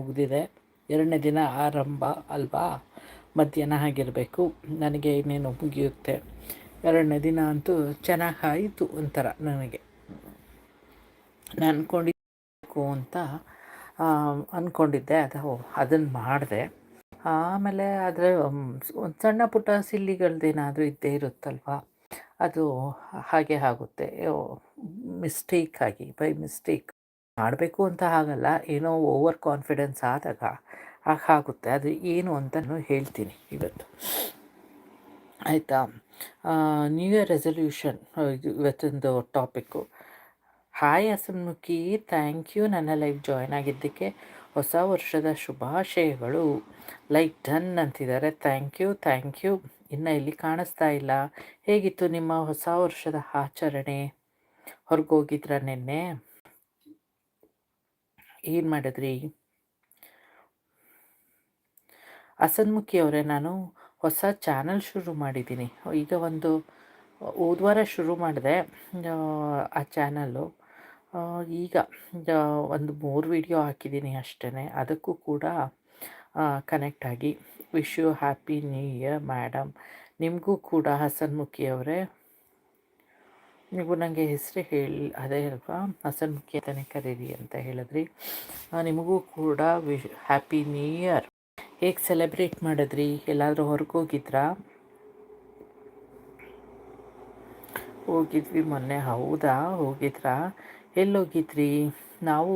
ಮುಗಿದಿದೆ. ಎರಡನೇ ದಿನ ಆರಂಭ ಅಲ್ವಾ? ಮಧ್ಯಾಹ್ನ ಆಗಿರಬೇಕು. ನನಗೆ ಇನ್ನೇನು ಮುಗಿಯುತ್ತೆ? ಎರಡನೇ ದಿನ ಅಂತೂ ಚೆನ್ನಾಗಿ ಆಯಿತು ಒಂಥರ ನನಗೆ. ನಾನು ಅಂದ್ಕೊಂಡಿದ್ದು ಅಂತ ಅಂದ್ಕೊಂಡಿದ್ದೆ ಅದು ಅದನ್ನು ಮಾಡಿದೆ. ಆಮೇಲೆ ಆದರೆ ಒಂದು ಸಣ್ಣ ಪುಟ್ಟ ಸಿಲ್ಲಿಗಳದ್ದೇನಾದರೂ ಇದ್ದೇ ಇರುತ್ತಲ್ವ? ಅದು ಹಾಗೆ ಆಗುತ್ತೆ. ಮಿಸ್ಟೇಕ್ ಆಗಿ, ಬೈ ಮಿಸ್ಟೇಕ್. ಮಾಡಬೇಕು ಅಂತ ಆಗಲ್ಲ ಏನೋ ಓವರ್ ಕಾನ್ಫಿಡೆನ್ಸ್ ಆದಾಗ ಆಗುತ್ತೆ. ಅದು ಏನು ಅಂತಲೂ ಹೇಳ್ತೀನಿ ಇವತ್ತು. ಆಯಿತಾ? ನ್ಯೂ ಇಯರ್ ರೆಸೊಲ್ಯೂಷನ್ ಇದು ಇವತ್ತೊಂದು topic hi Hasanmukhi thank you ನನ್ನ ಲೈಫ್ ಜಾಯ್ನ್ ಆಗಿದ್ದಕ್ಕೆ ಹೊಸ ವರ್ಷದ ಶುಭಾಶಯಗಳು. ಲೈಕ್ ಡನ್ ಅಂತಿದ್ದಾರೆ. ಥ್ಯಾಂಕ್ ಯು ಥ್ಯಾಂಕ್ ಯು ಇನ್ನು ಇಲ್ಲಿ ಕಾಣಿಸ್ತಾ ಇಲ್ಲ. ಹೇಗಿತ್ತು ನಿಮ್ಮ ಹೊಸ ವರ್ಷದ ಆಚರಣೆ? ಹೊರಗೋಗಿದ್ರ ನಿನ್ನೆ? ಏನು ಮಾಡಿದ್ರಿ? ಹಸನ್ಮುಖಿ ಅವರೇ, ನಾನು ಹೊಸ ಚಾನಲ್ ಶುರು ಮಾಡಿದ್ದೀನಿ. ಈಗ ಒಂದು ಹೋದ್ವಾರ ಶುರು ಮಾಡಿದೆ, ಆ ಚಾನಲ್ಲು. ಈಗ ಒಂದು ಮೂರು ವಿಡಿಯೋ ಹಾಕಿದ್ದೀನಿ ಅಷ್ಟೇ ಅದಕ್ಕೂ ಕೂಡ ಕನೆಕ್ಟ್ ಆಗಿ. Wish you happy new year madam ನಿಮಗೂ ಕೂಡ ಹಸನ್ಮುಖಿ ಅವರೇ. ನೀವು ನನಗೆ ಹೆಸರು ಹೇಳಿ, ಅದೇ ಅಲ್ವಾ? ಹಸನ್ಮುಖಿ ಅಂತಲೇ ಕರೀರಿ ಅಂತ ಹೇಳಿದ್ರಿ. ನಿಮಗೂ ಕೂಡ ವಿಶ್ ಹ್ಯಾಪಿ ನ್ಯೂ ಇಯರ್ ಹೇಗೆ ಸೆಲೆಬ್ರೇಟ್ ಮಾಡಿದ್ರಿ? ಎಲ್ಲಾದರೂ ಹೊರಗೋಗಿದ್ರಾ ಹೋಗಿದ್ವಿ ಮೊನ್ನೆ, ಹೌದಾ? ಹೋಗಿದ್ರಾ? ಎಲ್ಲೋಗಿದ್ರಿ? ನಾವು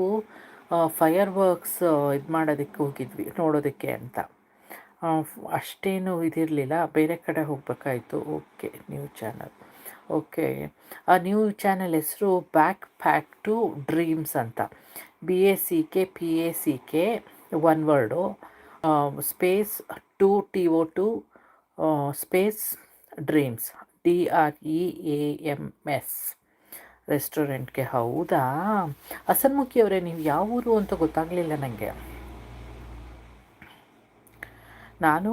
ಫೈರ್ ವರ್ಕ್ಸ್ ಇದು ಮಾಡೋದಕ್ಕೆ ಹೋಗಿದ್ವಿ, ನೋಡೋದಕ್ಕೆ ಅಂತ. ಅಷ್ಟೇನು ಇದಿರಲಿಲ್ಲ, ಬೇರೆ ಕಡೆ ಹೋಗಬೇಕಾಯ್ತು. Okay new channel okay. ಆ ನ್ಯೂ ಚಾನಲ್ ಹೆಸರು ಬ್ಯಾಕ್ ಪ್ಯಾಕ್ ಟು ಡ್ರೀಮ್ಸ್ ಅಂತ B A C K P A C K one word space to T O to space dreams D R E A M S ರೆಸ್ಟೋರೆಂಟ್ಗೆ ಹೌದಾ? ಹಸನ್ಮುಖಿ ಅವರೇ, ನೀವು ಯಾವ ಊರು ಅಂತ ಗೊತ್ತಾಗಲಿಲ್ಲ ನನಗೆ ನಾನು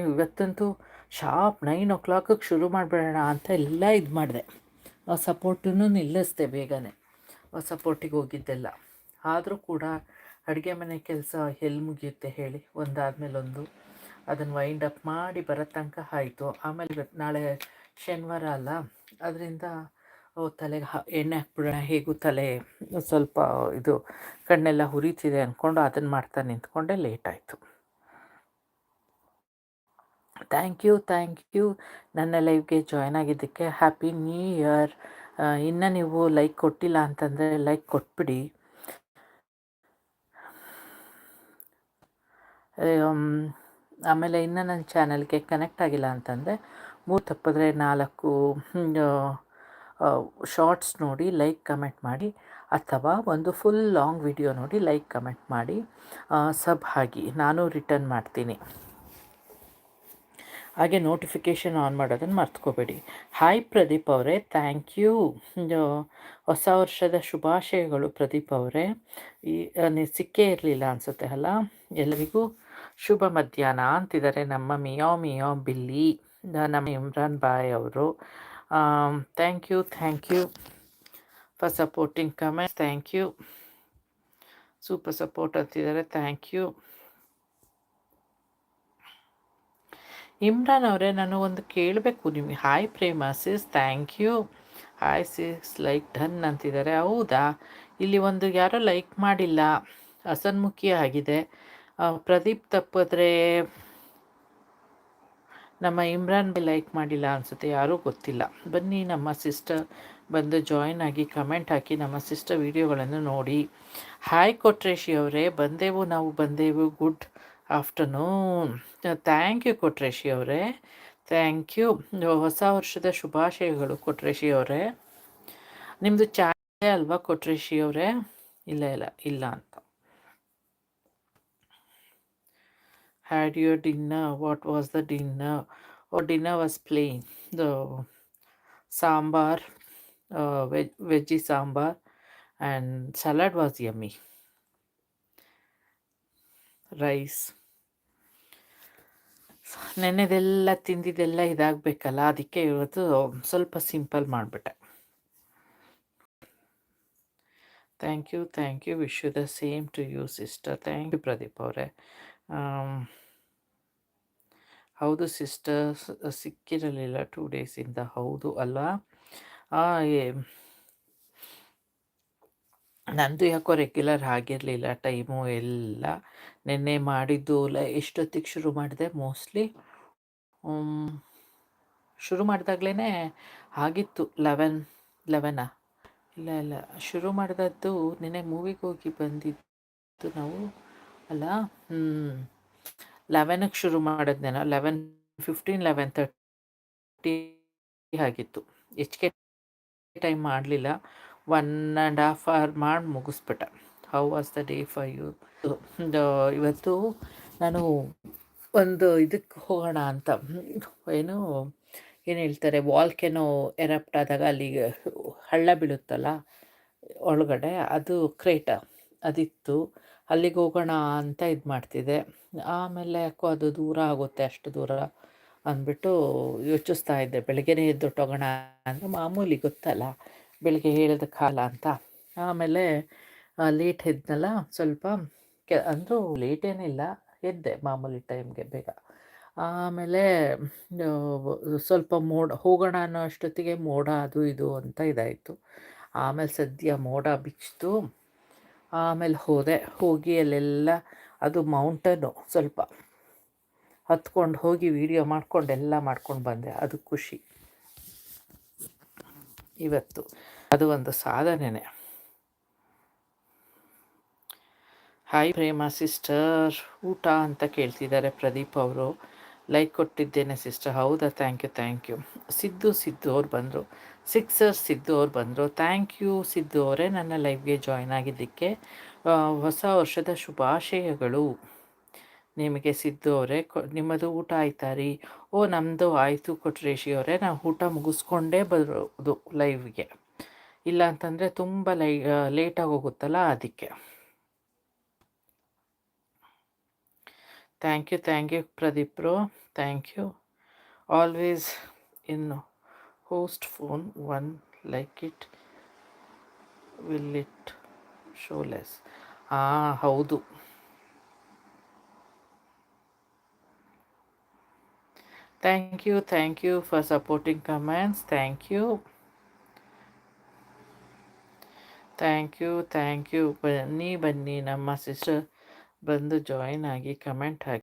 ಇವತ್ತಂತೂ ಶಾರ್ಪ್ ನೈನ್ ಓ ಕ್ಲಾಕಿಗೆ ಶುರು ಮಾಡಿಬಿಡೋಣ ಅಂತ ಎಲ್ಲ ಇದು ಮಾಡಿದೆ. ಸಪೋರ್ಟನ್ನು ನಿಲ್ಲಿಸ್ದೆ ಬೇಗನೆ. ಆ ಸಪೋರ್ಟಿಗೆ ಹೋಗಿದ್ದೆಲ್ಲ. ಆದರೂ ಕೂಡ ಅಡುಗೆ ಮನೆ ಕೆಲಸ ಎಲ್ಲಿ ಮುಗಿಯುತ್ತೆ ಹೇಳಿ ಒಂದಾದ್ಮೇಲೆ ಒಂದು. ಅದನ್ನು ವೈಂಡ್ ಅಪ್ ಮಾಡಿ ಬರೋ ತನಕ ಆಯಿತು. ಆಮೇಲೆ ನಾಳೆ ಶನಿವಾರ ಅಲ್ಲ. ಅದರಿಂದ ತಲೆಗೆ ಎಣ್ಣೆ ಹಾಕ್ಬಿಡೋಣ. ಹೇಗೂ ತಲೆ ಸ್ವಲ್ಪ ಇದು ಕಣ್ಣೆಲ್ಲ ಹುರಿತಿದೆ ಅಂದ್ಕೊಂಡು ಅದನ್ನು ಮಾಡ್ತಾ ನಿಂತ್ಕೊಂಡೆ ಲೇಟ್ ಆಯಿತು. ಥ್ಯಾಂಕ್ ಯು ಥ್ಯಾಂಕ್ ಯು ನನ್ನ ಲೈವ್ಗೆ ಜಾಯ್ನ್ ಆಗಿದ್ದಕ್ಕೆ ಹ್ಯಾಪಿ ನ್ಯೂ ಇಯರ್ ಇನ್ನು ನೀವು ಲೈಕ್ ಕೊಟ್ಟಿಲ್ಲ ಅಂತಂದರೆ ಲೈಕ್ ಕೊಟ್ಬಿಡಿ. ಆಮೇಲೆ ಇನ್ನು ನನ್ನ ಚಾನಲ್ಗೆ ಕನೆಕ್ಟ್ ಆಗಿಲ್ಲ ಅಂತಂದರೆ ಮೂರು ತಪ್ಪಿದ್ರೆ ನಾಲ್ಕು ಶಾರ್ಟ್ಸ್ ನೋಡಿ ಲೈಕ್ ಕಮೆಂಟ್ ಮಾಡಿ ಅಥವಾ ಒಂದು ಫುಲ್ ಲಾಂಗ್ ವಿಡಿಯೋ ನೋಡಿ ಲೈಕ್ ಕಮೆಂಟ್ ಮಾಡಿ. ಸಬ್ ಆಗಿ ನಾನು ರಿಟರ್ನ್ ಮಾಡ್ತೀನಿ. ಹಾಗೆ ನೋಟಿಫಿಕೇಷನ್ ಆನ್ ಮಾಡೋದನ್ನು ಮರ್ತ್ಕೋಬೇಡಿ. ಹಾಯ್ ಪ್ರದೀಪ್ ಅವರೇ ಥ್ಯಾಂಕ್ ಯು ಹೊಸ ವರ್ಷದ ಶುಭಾಶಯಗಳು ಪ್ರದೀಪ್ ಅವರೇ. ಈ ಸಿಕ್ಕೇ ಇರಲಿಲ್ಲ ಅನಿಸುತ್ತೆ ಅಲ್ಲ? ಎಲ್ಲರಿಗೂ ಶುಭ ಮಧ್ಯಾಹ್ನ ಅಂತಿದ್ದಾರೆ ನಮ್ಮ ಮಿಯೋ ಮಿಯೋ ಬಿಲ್ಲಿ ನಮ್ಮ ಇಮ್ರಾನ್ ಬಾಯ್ ಅವರು. Thank you thank you for supporting comment thank you super support ಅಂತಿದ್ದಾರೆ. ಥ್ಯಾಂಕ್ ಯು ಇಮ್ರಾನ್ ಅವರೇ, ನಾನು ಒಂದು ಕೇಳಬೇಕು ನಿಮಗೆ. Hi Prema sis thank you hi sis like done ಅಂತಿದ್ದಾರೆ. ಹೌದಾ? ಇಲ್ಲಿ ಒಂದು ಯಾರೋ ಲೈಕ್ ಮಾಡಿಲ್ಲ. ಹಸನ್ಮುಖಿ ಆಗಿದೆ. ಪ್ರದೀಪ್ ತಪ್ಪಿದ್ರೆ ನಮ್ಮ ಇಮ್ರಾನ್ ಬಿ ಲೈಕ್ ಮಾಡಿಲ್ಲ ಅನಿಸುತ್ತೆ. ಯಾರೂ ಗೊತ್ತಿಲ್ಲ. ಬನ್ನಿ ನಮ್ಮ ಸಿಸ್ಟರ್ ಬಂದು ಜಾಯ್ನ್ ಆಗಿ ಕಮೆಂಟ್ ಹಾಕಿ ನಮ್ಮ ಸಿಸ್ಟರ್ ವಿಡಿಯೋಗಳನ್ನು ನೋಡಿ. ಹಾಯ್ ಕೊಟ್ರೇಶಿ ಅವರೇ. ಬಂದೆವು, ನಾವು ಬಂದೆವು. Good afternoon thank you Kotreshi ಅವರೇ. ಥ್ಯಾಂಕ್ ಯು ಹೊಸ ವರ್ಷದ ಶುಭಾಶಯಗಳು ಕೊಟ್ರೇಶಿ ಅವರೇ. ನಿಮ್ಮದು ಚಾಯ್ ಅಲ್ವಾ ಕೊಟ್ರೇಶಿ ಅವರೇ? ಇಲ್ಲ ಇಲ್ಲ ಇಲ್ಲ ಅಂತ. Had your dinner what was the dinner oh dinner was plain the sambar veg veggie sambar and salad was yummy rice ನೆನ್ನೆದೆಲ್ಲ ತಿಂದಿದ್ದೆಲ್ಲ ಇದಾಗಬೇಕಲ್ಲ, ಅದಕ್ಕೆ ಇವತ್ತು ಸ್ವಲ್ಪ ಸಿಂಪಲ್ ಮಾಡಿಬಿಟ್ಟೆ. Thank you thank you wish you the same to you sister thank you Pradeep ಅವರೇ. ಹೌದು sister ಸಿಕ್ಕಿರಲಿಲ್ಲ two ಡೇಸಿಂದ ಹೌದು ಅಲ್ಲ ನಂದು ಯಾಕೋ ರೆಗ್ಯುಲರ್ ಆಗಿರಲಿಲ್ಲ ಟೈಮು ಎಲ್ಲ. ನಿನ್ನೆ ಮಾಡಿದ್ದು ಲ ಎಷ್ಟೊತ್ತಿಗೆ ಶುರು ಮಾಡಿದೆ ಮೋಸ್ಟ್ಲಿ. ಶುರು ಮಾಡಿದಾಗ್ಲೇ ಆಗಿತ್ತು ಲೆವೆನ್, ಲೆವೆನಾ? ಇಲ್ಲ ಇಲ್ಲ. ಶುರು ಮಾಡಿದದ್ದು ನಿನ್ನೆ ಮೂವಿಗೆ ಹೋಗಿ ಬಂದಿದ್ದು ನಾವು, ಅಲ್ಲ? ಹ್ಞೂ ಶುರು ಮಾಡಿದ್ನೇನೋ ಲೆವೆನ್ ಫಿಫ್ಟೀನ್, ಲೆವೆನ್ ತರ್ಟಿ ಆಗಿತ್ತು. ಹೆಚ್ಚಿಗೆ ಟೈಮ್ ಮಾಡಲಿಲ್ಲ. ಒನ್ ಆ್ಯಂಡ್ ಹಾಫ್ ಅವರ್ ಮಾಡಿ ಮುಗಿಸ್ಬಿಟ್ಟೆ. How was the day for you ಇವತ್ತು ನಾನು ಒಂದು ಇದಕ್ಕೆ ಹೋಗೋಣ ಅಂತ. ಏನು ಏನು ಹೇಳ್ತಾರೆ ವಾಲ್ಕೆನೋ ಎರಪ್ಟ್ ಆದಾಗ ಅಲ್ಲಿ ಹಳ್ಳ ಬೀಳುತ್ತಲ್ಲ, ಒಳಗಡೆ, ಅದು ಕ್ರೇಟ, ಅದಿತ್ತು. ಅಲ್ಲಿಗೆ ಹೋಗೋಣ ಅಂತ ಇದು ಮಾಡ್ತಿದ್ದೆ. ಆಮೇಲೆ ಯಾಕೋ ಅದು ದೂರ ಆಗುತ್ತೆ, ಅಷ್ಟು ದೂರ ಅಂದ್ಬಿಟ್ಟು ಯೋಚಿಸ್ತಾ ಇದ್ದೆ. ಬೆಳಗ್ಗೆನೇ ಎದ್ದು ಹೋಗೋಣ ಅಂದರೆ ಮಾಮೂಲಿ ಗೊತ್ತಲ್ಲ, ಬೆಳಗ್ಗೆ ಹೇಳಿದ ಕಾಲ ಅಂತ. ಆಮೇಲೆ ಲೇಟ್ ಎದ್ದನಲ್ಲ ಸ್ವಲ್ಪ ಕೆ, ಅಂದರೂ ಲೇಟೇನಿಲ್ಲ ಎದ್ದೆ ಮಾಮೂಲಿ ಟೈಮ್ಗೆ ಬೇಗ. ಆಮೇಲೆ ಸ್ವಲ್ಪ ಮೋಡ, ಹೋಗೋಣ ಅನ್ನೋ ಅಷ್ಟೊತ್ತಿಗೆ ಮೋಡ ಅದು ಇದು ಅಂತ ಇದಾಯಿತು. ಆಮೇಲೆ ಸದ್ಯ ಮೋಡ ಬಿಚ್ಚಿತು. ಆಮೇಲೆ ಹೋದೆ, ಹೋಗಿ ಅಲ್ಲೆಲ್ಲ, ಅದು ಮೌಂಟನ್ನು ಸ್ವಲ್ಪ ಹತ್ಕೊಂಡು ಹೋಗಿ ವಿಡಿಯೋ ಮಾಡ್ಕೊಂಡು ಎಲ್ಲ ಮಾಡ್ಕೊಂಡು ಬಂದೆ, ಅದು ಖುಷಿ. ಇವತ್ತು, ಅದು ಒಂದು ಸಾಧನೆನೇ. ಹಾಯ್ ಪ್ರೇಮ ಸಿಸ್ಟರ್ ಊಟ ಅಂತ ಕೇಳ್ತಿದ್ದಾರೆ ಪ್ರದೀಪ್ ಅವರು. ಲೈಕ್ ಕೊಟ್ಟಿದ್ದೇನೆ ಸಿಸ್ಟರ್ ಹೌದಾ? Thank you thank you Siddu Siddu ಅವ್ರು ಬಂದರು. ಸಿಕ್ಸರ್ ಸಿದ್ದು ಅವ್ರು ಬಂದರು. ಥ್ಯಾಂಕ್ ಯು ಸಿದ್ದು ಅವರೇ, ನನ್ನ ಲೈಫ್ಗೆ ಜಾಯ್ನ್ ಆಗಿದ್ದಕ್ಕೆ ಹೊಸ ವರ್ಷದ ಶುಭಾಶಯಗಳು. ನಿಮಗೆ ಸಿದ್ದು ಅವರೇ, ಕೊ, ನಿಮ್ಮದು ಊಟ ಆಯ್ತಾ ರೀ? ಓ ನಮ್ಮದು ಆಯಿತು ಕೊಟ್ರೇಶಿ ಅವರೇ, ನಾವು ಊಟ ಮುಗಿಸ್ಕೊಂಡೇ ಬರೋದು ಲೈವ್ಗೆ ಇಲ್ಲ ಅಂತಂದರೆ ತುಂಬ ಲೈ ಲೇಟಾಗಿ ಹೋಗುತ್ತಲ್ಲ, ಅದಕ್ಕೆ. Thank you thank you Pradeep bro thank you always in host phone one like it will it show less ಹಾಂ ಹೌದು. Thank you thank you for supporting comments thank you thank you thank you ಬನ್ನಿ ಬನ್ನಿ ನಮ್ಮ sister ಬಂದು join ಆಗಿ comment ಹಾಕಿ.